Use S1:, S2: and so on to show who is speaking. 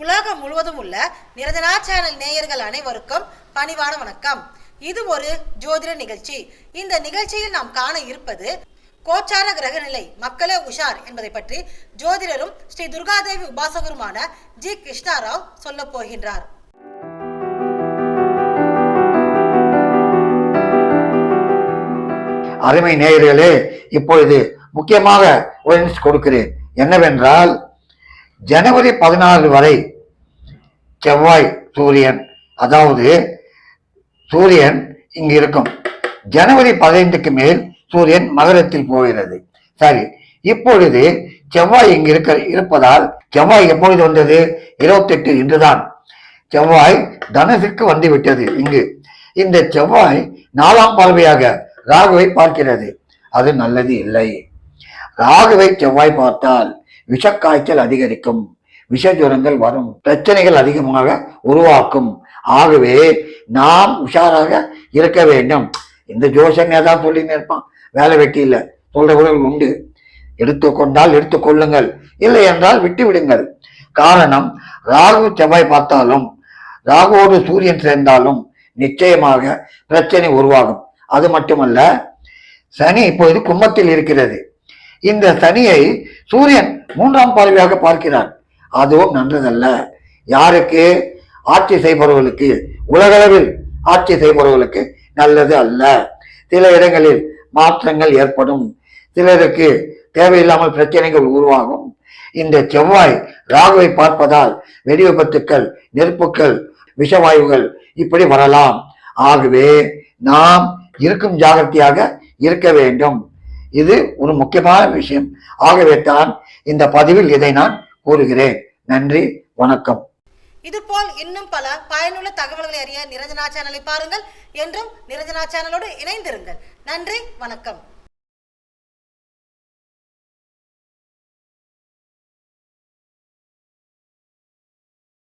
S1: உலகம் முழுவதும் உள்ள நிரஞ்சனா சேனல் நேயர்கள் அனைவருக்கும் பணிவான வணக்கம். இது ஒரு ஜோதிட நிகழ்ச்சி. இந்த நிகழ்ச்சியில் நாம் காண இருப்பது கோச்சார கிரகநிலை மக்களே உஷார் என்பதை பற்றி ஜோதிடரும் ஸ்ரீ துர்காதேவி உபாசகருமான ஜி கிருஷ்ணாராவ் சொல்ல போகின்றார்.
S2: அருமை நேயர்களே இப்பொழுது முக்கியமாக கொடுக்கிறேன். என்னவென்றால் ஜனவரி பதினாறு வரை செவ்வாய் சூரியன் அதாவது சூரியன் இங்கு இருக்கும். ஜனவரி பதினைந்துக்கு மேல் சூரியன் மகரத்தில் போகிறது. சரி இப்பொழுது செவ்வாய் இங்கு இருக்க இருப்பதால் செவ்வாய் எப்பொழுது வந்தது? இருபத்தெட்டு இன்றுதான். செவ்வாய் தனுசுக்கு வந்துவிட்டது இங்கு. இந்த செவ்வாய் நாலாம் பார்வையாக ராகுவை பார்க்கிறது. அது நல்லது இல்லை. ராகுவை செவ்வாய் பார்த்தால் விஷக்காய்ச்சல் அதிகரிக்கும். விஷஜுரங்கள் வரும். பிரச்சனைகள் அதிகமாக உருவாக்கும். ஆகவே நாம் உஷாராக இருக்க வேண்டும். இந்த ஜோசன் ஏதாவது சொல்லின்னு இருப்பான். வேலை வெட்டி இல்லை. சொல்றவர்கள் உண்டு. எடுத்துக்கொண்டால் எடுத்துக்கொள்ளுங்கள் இல்லை என்றால் விட்டு விடுங்கள். காரணம் ராகு செவ்வாய் பார்த்தாலும் ராகுவோடு சூரியன் சேர்ந்தாலும் நிச்சயமாக பிரச்சனை உருவாகும். அது மட்டுமல்ல சனி இப்போது கும்பத்தில் இருக்கிறது. இந்த சனியை சூரியன் மூன்றாம் பார்வையாக பார்க்கிறார். அதுவும் நல்லதல்ல. யாருக்கு? ஆட்சி செய்பவர்களுக்கு. உலகளவில் ஆட்சி செய்பவர்களுக்கு நல்லது அல்ல. சில இடங்களில் மாற்றங்கள் ஏற்படும். சிலருக்கு தேவையில்லாமல் பிரச்சனைகள் உருவாகும். இந்த செவ்வாய் ராகுவை பார்ப்பதால் வெடி விபத்துக்கள் நெருப்புக்கள் விஷவாயுகள் இப்படி வரலாம். ஆகவே நாம் இருக்கும் ஜாகிரதையாக இருக்க வேண்டும். இது ஒரு முக்கியமான விஷயம். ஆகவே தான் இந்த பதிவில் இதை நான் கூறுகிறேன். நன்றி வணக்கம்.
S1: இதுபோல் இன்னும் பல பயனுள்ள தகவல்களை அறிய நிரஞ்சனா சேனலை பாருங்கள். என்றும் நிரஞ்சனா சேனலோடு இணைந்திருங்கள். நன்றி வணக்கம்.